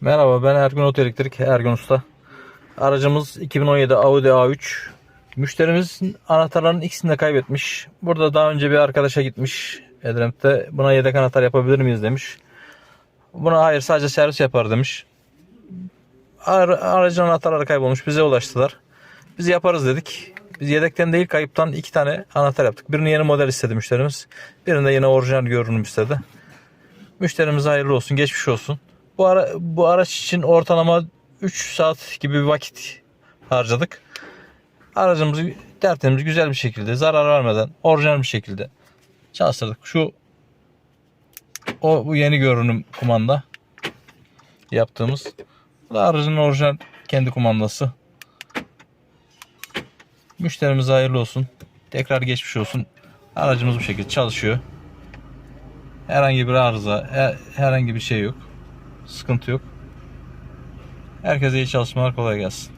Merhaba ben Ergun Otoelektrik Ergun Usta. Aracımız 2017 Audi A3. Müşterimizin anahtarlarının ikisini de kaybetmiş. Burada daha önce bir arkadaşa gitmiş. Edremit'te buna yedek anahtar yapabilir miyiz demiş. Buna hayır sadece servis yapar demiş. Ar- aracın anahtarları kaybolmuş bize ulaştılar. Biz yaparız dedik. Biz yedekten değil kayıptan iki tane anahtar yaptık. Birini yeni model istedi müşterimiz. Birini de yine orijinal görünüm istedi. Müşterimize hayırlı olsun, geçmiş olsun. Bu, ara, bu araç için ortalama 3 saat gibi bir vakit harcadık. Aracımızı tertemiz, güzel bir şekilde, zarar vermeden, orijinal bir şekilde çalıştırdık. Şu o bu yeni görünüm kumanda yaptığımız. Bu da aracın orijinal kendi kumandası. Müşterimize hayırlı olsun. Tekrar geçmiş olsun. Aracımız bu şekilde çalışıyor. Herhangi bir arıza, he- herhangi bir şey yok. Sıkıntı yok. Herkese iyi çalışmalar, kolay gelsin.